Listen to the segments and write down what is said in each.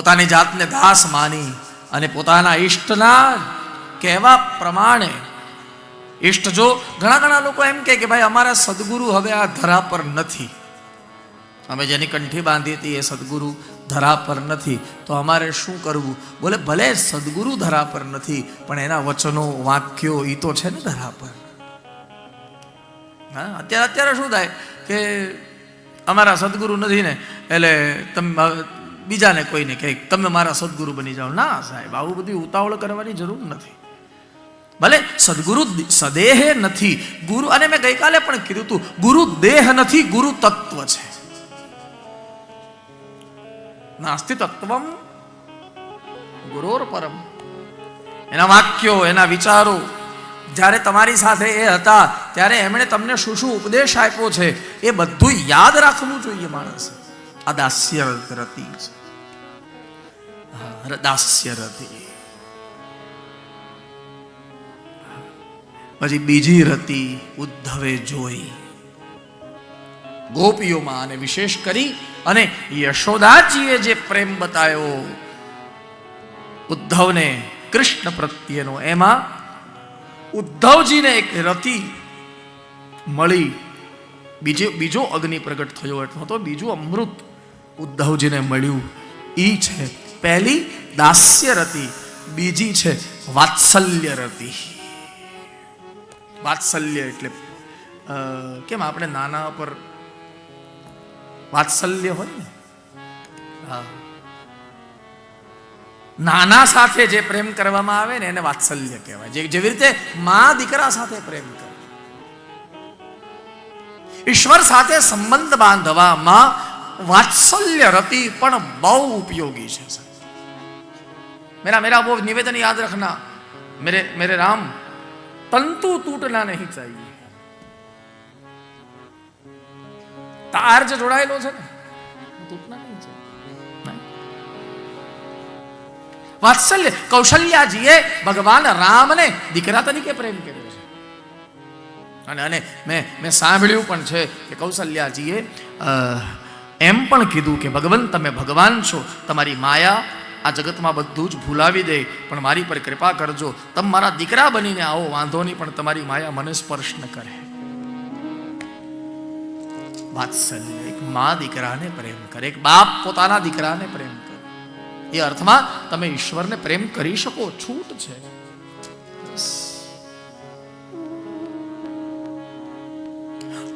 પોતાની જાતને દાસ માની અને પોતાના ઈષ્ટના કહેવા પ્રમાણે ઈષ્ટ જો ઘણા ઘણા લોકો એમ કે ભાઈ અમારા સદગુરુ હવે આ ધરા પર નથી. અમે જેની કંઠી બાંધી હતી એ સદગુરુ ધરા પર નથી. તો અમારે શું કરવું? બોલે, ભલે સદગુરુ ધરા પર નથી, પણ એના વચનો, વાક્યો એ તો છે ને ધરા પર. હા, અત્યારે અત્યારે શું થાય કે અમારા સદગુરુ નથી ને, એટલે તમે બીજાને કોઈને કહે તમે મારા સદગુરુ બની જાઓ. ના સાહેબ, આવું બધી ઉતાવળ કરવાની જરૂર નથી. ભલે સદગુરુ સદેહ નથી, ગુરુ, અને મેં ગઈકાલે પણ કીધું હતું ગુરુ દેહ નથી, ગુરુ તત્વ છે. નાસ્તિ તત્વમ ગુરોર પરમ એના વાક્યો, એના વિચારો, જ્યારે તમારી સાથે એ હતા, ત્યારે એમણે તમને શું શું ઉપદેશ આપ્યો છે, એ બધું યાદ રાખવું જોઈએ માણસ. આ દાસ્ય રતિ છે દાસ્ય રતિ પછી બીજી રતિ ઉદ્ધવે જોઈ। ગોપીઓમાં અને વિશેષ કરી અને યશોદાજીએ જે પ્રેમ બતાવ્યો ઉદ્ધવને કૃષ્ણ પ્રત્યેનો, એમાં ઉદ્ધવજીને એક રતિ મળી. બીજો બીજો અગ્નિ પ્રગટ થયો એટલો તો બીજું અમૃત ઉદ્ધવજીને મળ્યું, ઈ છે પહેલી દાસ્ય રતી બીજી છે વાત્સલ્ય રતી વાત્સલ્ય એટલે કેમ આપણે નાના પર વાત્સલ્ય હોય ને? નાના સાથે જે પ્રેમ કરવામાં આવે ને એને વાત્સલ્ય કહેવાય. જે, જેવી રીતે મા દીકરા સાથે પ્રેમ કરે. ઈશ્વર સાથે સંબંધ બાંધવામાં વાત્સલ્ય રતિ પણ બહુ ઉપયોગી છે મેરા મેરા વો નિવેદન યાદ રખના. મેરે મેરે રામ તંતુ તૂટના નહીં ચાહીએ. તાર જે જોડાયેલો છે ને? તૂટના નહીં છે. વાત્સલ્ય કૌશલ્યાજીએ ભગવાન રામને દીકરા તરીકે પ્રેમ કર્યો છે. અને અને મેં મેં સાંભળ્યું પણ છે કે કૌશલ્યાજીએ એમ પણ કીધું કે ભગવાન તમે ભગવાન છો. તમારી માયા આ જગતમાં બધું જ ભૂલાવી દે પણ મારી પર કૃપા કરજો. તમે મારા દીકરા બનીને આવો વાંધો નહીં પણ તમારી માયા મને સ્પર્શ ન કરે. વાત્સલ્ય એક મા દીકરાને પ્રેમ કરે એક બાપ પોતાના દીકરાને પ્રેમ કરે. એ અર્થમાં તમે ઈશ્વરને પ્રેમ કરી શકો છૂટ છે.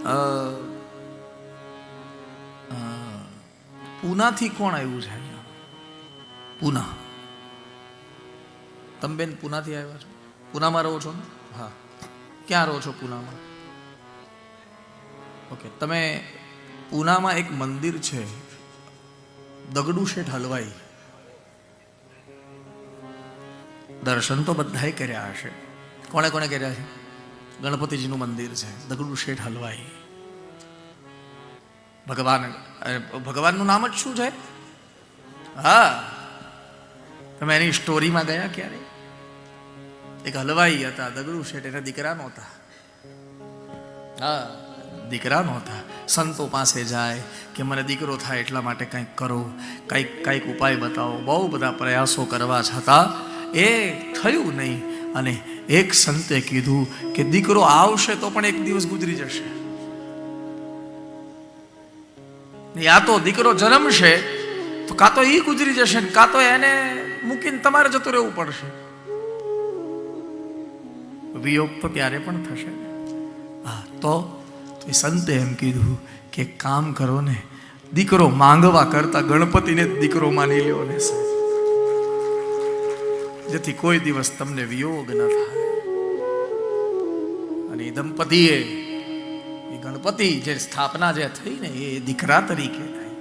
અ, પૂનાથી કોણ આવ્યું છે અહીંયા? પૂના. તમે બેન પૂનાથી આવ્યા છો? પૂનામાં રહો છો ને? હા. ક્યાં રહો છો પૂનામાં? ઓકે, તમે પૂનામાં એક મંદિર છે, દગડુ શેઠ હલવાઈ. દર્શન તો બધાએ કર્યા હશે. કોણે કોણે કર્યા છે? ગણપતિજીનું મંદિર છે, દગડુ શેઠ હલવાઈ. ભગવાન ભગવાનનું નામ જ શું છે? હા. તમે એની સ્ટોરીમાં ગયા ક્યારે? એક હલવાઈ હતા, દગડુ શેઠ, એના દીકરા નહોતા. હા, દીકરા નહોતા. સંતો પાસે જાય કે મને દીકરો થાય એટલા માટે કંઈક કરો, કંઈક કંઈક ઉપાય બતાવો. બહુ બધા પ્રયાસો કરવા છતાં એ થયું નહીં. અને એક સંતે કીધું કે દીકરો આવશે તો પણ એક દિવસ ગુજરી જશે. યા તો દીકરો જન્મશે તો કાં તો એ ગુજરી જશે ને કાં તો એને મૂકીને તમારે જતું રહેવું પડશે. વિયોગ તો ત્યારે પણ થશે. હા, તો એ સંતે એમ કીધું કે કામ કરો ને, દીકરો માંગવા કરતા ગણપતિને દીકરો માની લ્યો ને જેથી કોઈ દિવસ તમને વિયોગ ન થાય. અને દંપતીએ એ ગણપતિ જે સ્થાપના જે થઈ ને એ દીકરા તરીકે થઈ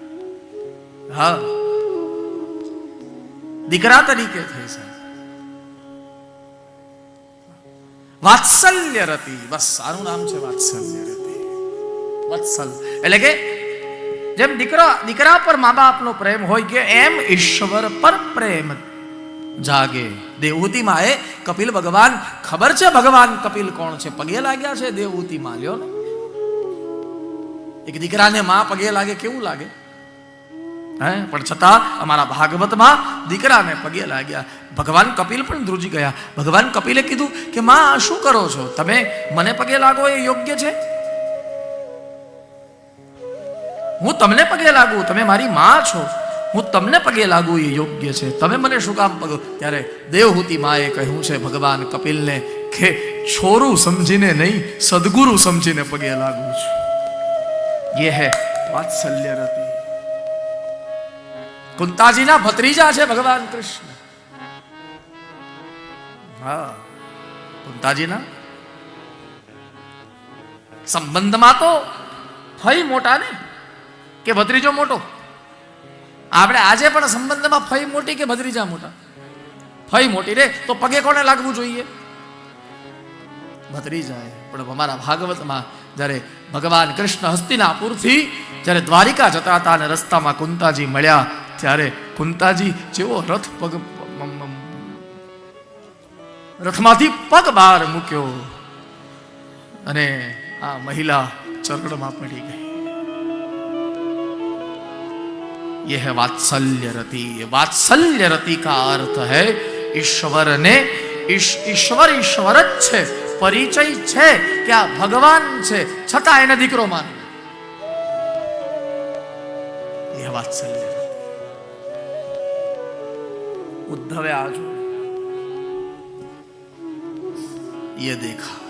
હા. દીકરા તરીકે થઈ સાહેબ. વાત્સલ્ય રતિ. બસ સારું નામ છે વાત્સલ્ય રતિ. વત્સલ એટલે કે જેમ દીકરા દીકરા પર મા બાપનો પ્રેમ હોય કે એમ ઈશ્વર પર પ્રેમ જાગે. દેવહૂતિ માએ કપિલ ભગવાન, ખબર છે ભગવાન કપિલ કોણ છે? પગે લાગ્યા છે દેવહૂતિ માં લ્યો ને. એક દીકરાને માં પગે લાગે, કેવું લાગે? હે? પણ છતાં અમારા ભાગવતમાં દીકરાને પગે લાગ્યા. ભગવાન કપિલ પણ ધ્રુજી ગયા. ભગવાન કપિલે કીધું કે, માં આ શું કરો છો? તમે મને પગે લાગો એ યોગ્ય છે? હું તમને પગે લાગુ, તમે મારી માં છો. હું તમને પગે લાગુ એ યોગ્ય છે. તમે મને શું કામ પગો ત્યારે દેવહૂતિ માએ કહ્યું છે, ભગવાન કપિલને કે, છોરું સમજીને નહીં, સદગુરુ સમજીને પગે લાગુ છું. ये है વાત્સલ્ય રતિ કુંતાજીના ભત્રીજા છે ભગવાન કૃષ્ણ હા કુંતાજીના સંબંધમાં તો ફઈ મોટા ને કે ભત્રીજો મોટો આપણે આજે પણ સંબંધમાં ફઈ મોટી કે ભત્રીજા મોટા ફઈ મોટી રે તો પગે કોને લાગવું જોઈએ ભત્રીજાએ પણ અમારા ભાગવતમાં જ્યારે ભગવાન કૃષ્ણ હસ્તિનાપુરથી જ્યારે દ્વારિકા જતા હતા અને રસ્તામાં કુંતાજી મળ્યા ત્યારે કુંતાજી જેવો રથ પગ મ- મ- રથમાંથી પગ બહાર મૂક્યો અને આ મહિલા ચરણમાં પડી ગઈ यह है वात्सल्य रति वात्सल्य रति का अर्थ है ईश्वर ने ईश- ईश्वर ईश्वर જ છે પરિચય છે કે આ ભગવાન છે છતાં એને દીકરો માન यह वात्सल्य रति उद्धवे आज ये देखा